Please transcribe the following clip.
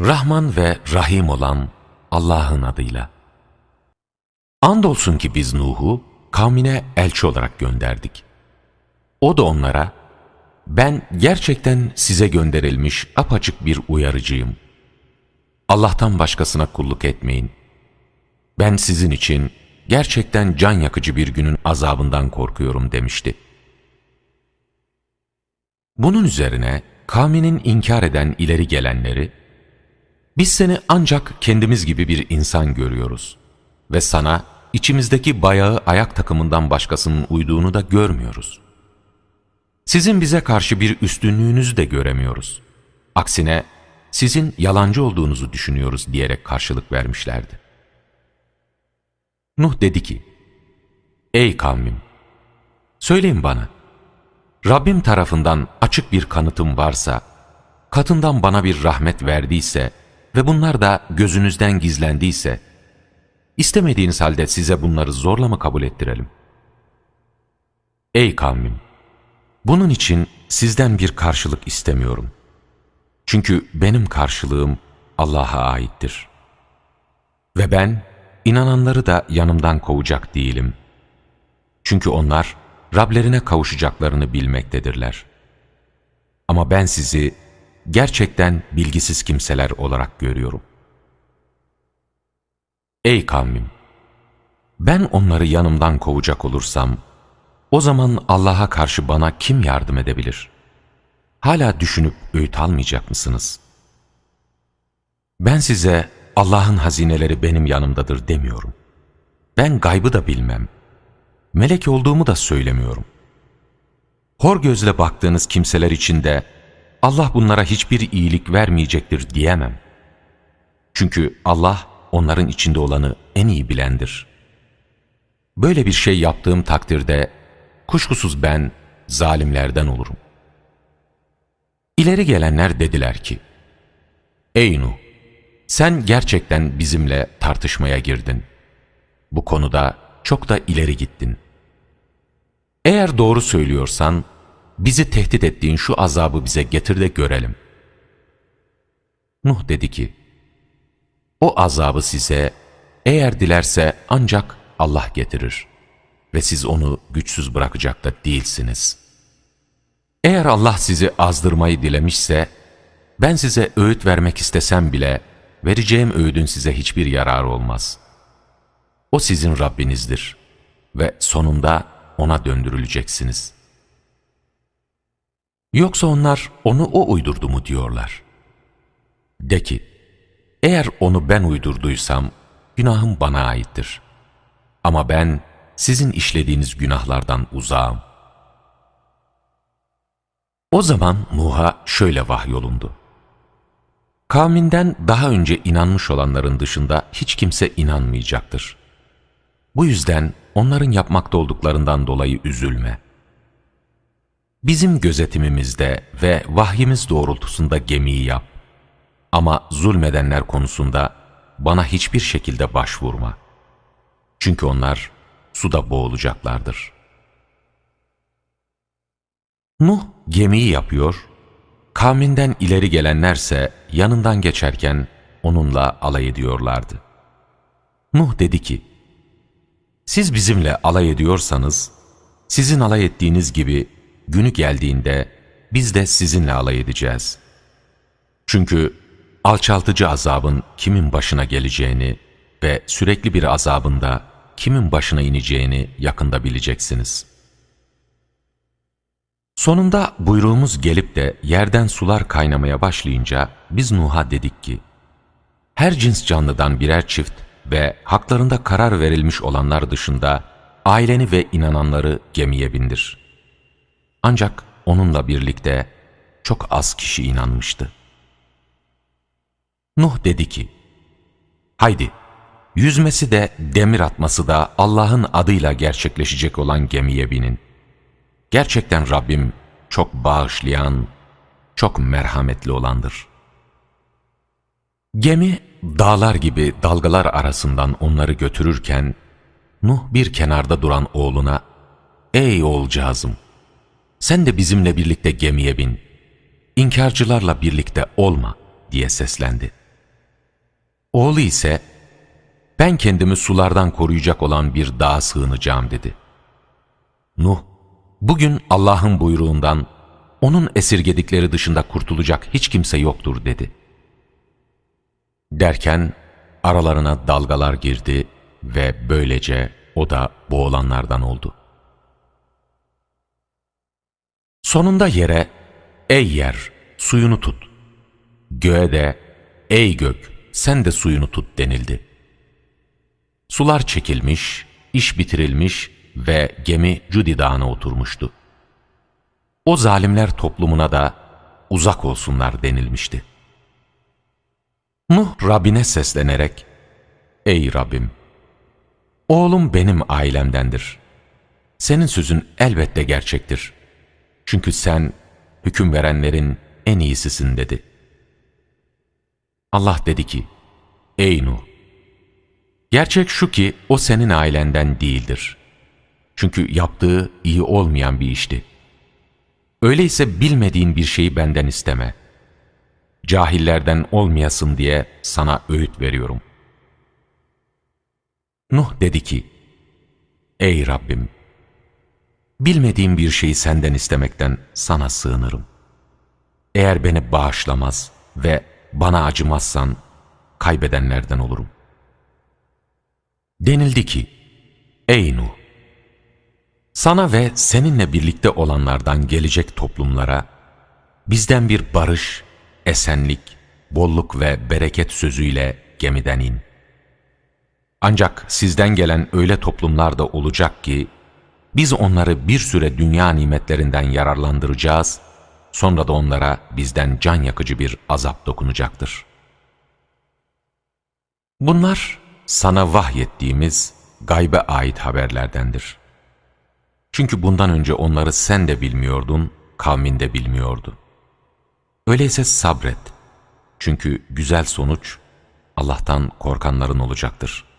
Rahman ve Rahim olan Allah'ın adıyla. Andolsun ki biz Nuh'u kavmine elçi olarak gönderdik. O da onlara, ben gerçekten size gönderilmiş apaçık bir uyarıcıyım. Allah'tan başkasına kulluk etmeyin. Ben sizin için gerçekten can yakıcı bir günün azabından korkuyorum demişti. Bunun üzerine kavminin inkar eden ileri gelenleri, biz seni ancak kendimiz gibi bir insan görüyoruz ve sana içimizdeki bayağı ayak takımından başkasının uyduğunu da görmüyoruz. Sizin bize karşı bir üstünlüğünüzü de göremiyoruz. Aksine sizin yalancı olduğunuzu düşünüyoruz diyerek karşılık vermişlerdi. Nuh dedi ki, Ey kavmim! Söyleyin bana, Rabbim tarafından açık bir kanıtım varsa, katından bana bir rahmet verdiyse ve bunlar da gözünüzden gizlendiyse, istemediğiniz halde size bunları zorla mı kabul ettirelim? Ey kavmim! Bunun için sizden bir karşılık istemiyorum. Çünkü benim karşılığım Allah'a aittir. Ve ben inananları da yanımdan kovacak değilim. Çünkü onlar Rablerine kavuşacaklarını bilmektedirler. Ama ben sizi gerçekten bilgisiz kimseler olarak görüyorum. Ey kavmim! Ben onları yanımdan kovacak olursam, o zaman Allah'a karşı bana kim yardım edebilir? Hala düşünüp öğüt almayacak mısınız? Ben size Allah'ın hazineleri benim yanımdadır demiyorum. Ben gaybı da bilmem. Melek olduğumu da söylemiyorum. Hor gözle baktığınız kimseler için de Allah bunlara hiçbir iyilik vermeyecektir diyemem. Çünkü Allah onların içinde olanı en iyi bilendir. Böyle bir şey yaptığım takdirde kuşkusuz ben zalimlerden olurum. İleri gelenler dediler ki, Ey Nuh! Sen gerçekten bizimle tartışmaya girdin. Bu konuda çok da ileri gittin. Eğer doğru söylüyorsan, bizi tehdit ettiğin şu azabı bize getir de görelim. Nuh dedi ki, o azabı size eğer dilerse ancak Allah getirir ve siz onu güçsüz bırakacak da değilsiniz. Eğer Allah sizi azdırmayı dilemişse, ben size öğüt vermek istesem bile, vereceğim öğüdün size hiçbir yararı olmaz. O sizin Rabbinizdir ve sonunda O'na döndürüleceksiniz. Yoksa onlar onu O uydurdu mu diyorlar. De ki, eğer onu ben uydurduysam, günahım bana aittir. Ama ben sizin işlediğiniz günahlardan uzağım. O zaman Nuh'a şöyle vahyolundu. Kavminden daha önce inanmış olanların dışında hiç kimse inanmayacaktır. Bu yüzden onların yapmakta olduklarından dolayı üzülme. Bizim gözetimimizde ve vahyimiz doğrultusunda gemiyi yap. Ama zulmedenler konusunda bana hiçbir şekilde başvurma. Çünkü onlar suda boğulacaklardır. Nuh gemiyi yapıyor, kavminden ileri gelenlerse yanından geçerken onunla alay ediyorlardı. Nuh dedi ki, siz bizimle alay ediyorsanız, sizin alay ettiğiniz gibi günü geldiğinde biz de sizinle alay edeceğiz. Çünkü alçaltıcı azabın kimin başına geleceğini ve sürekli bir azabında kimin başına ineceğini yakında bileceksiniz. Sonunda buyruğumuz gelip de yerden sular kaynamaya başlayınca biz Nuh'a dedik ki, her cins canlıdan birer çift ve haklarında karar verilmiş olanlar dışında aileni ve inananları gemiye bindir. Ancak onunla birlikte çok az kişi inanmıştı. Nuh dedi ki, Haydi, yüzmesi de demir atması da Allah'ın adıyla gerçekleşecek olan gemiye binin. Gerçekten Rabbim çok bağışlayan, çok merhametli olandır. Gemi dağlar gibi dalgalar arasından onları götürürken, Nuh bir kenarda duran oğluna, ''Ey oğulcağızım, sen de bizimle birlikte gemiye bin, inkarcılarla birlikte olma.'' diye seslendi. Oğlu ise ben kendimi sulardan koruyacak olan bir dağa sığınacağım dedi. Nuh, bugün Allah'ın buyruğundan onun esirgedikleri dışında kurtulacak hiç kimse yoktur dedi. Derken aralarına dalgalar girdi ve böylece o da boğulanlardan oldu. Sonunda yere, ey yer, suyunu tut. Göğe de, ey gök, sen de suyunu tut denildi. Sular çekilmiş, iş bitirilmiş ve gemi Cudi Dağı'na oturmuştu. O zalimler toplumuna da uzak olsunlar denilmişti. Nuh Rabbine seslenerek, Ey Rabbim! Oğlum benim ailemdendir. Senin sözün elbette gerçektir. Çünkü sen hüküm verenlerin en iyisisin dedi. Allah dedi ki, Ey Nuh! Gerçek şu ki o senin ailenden değildir. Çünkü yaptığı iyi olmayan bir işti. Öyleyse bilmediğin bir şeyi benden isteme. Cahillerden olmayasın diye sana öğüt veriyorum. Nuh dedi ki, Ey Rabbim! Bilmediğim bir şeyi senden istemekten sana sığınırım. Eğer beni bağışlamaz ve bana acımazsan kaybedenlerden olurum. Denildi ki, Ey Nuh! Sana ve seninle birlikte olanlardan gelecek toplumlara bizden bir barış, esenlik, bolluk ve bereket sözüyle gemiden in. Ancak sizden gelen öyle toplumlar da olacak ki, biz onları bir süre dünya nimetlerinden yararlandıracağız, sonra da onlara bizden can yakıcı bir azap dokunacaktır. Bunlar sana vahyettiğimiz gaybe ait haberlerdendir. Çünkü bundan önce onları sen de bilmiyordun, kavmin de bilmiyordu. Öyleyse sabret. Çünkü güzel sonuç Allah'tan korkanların olacaktır.''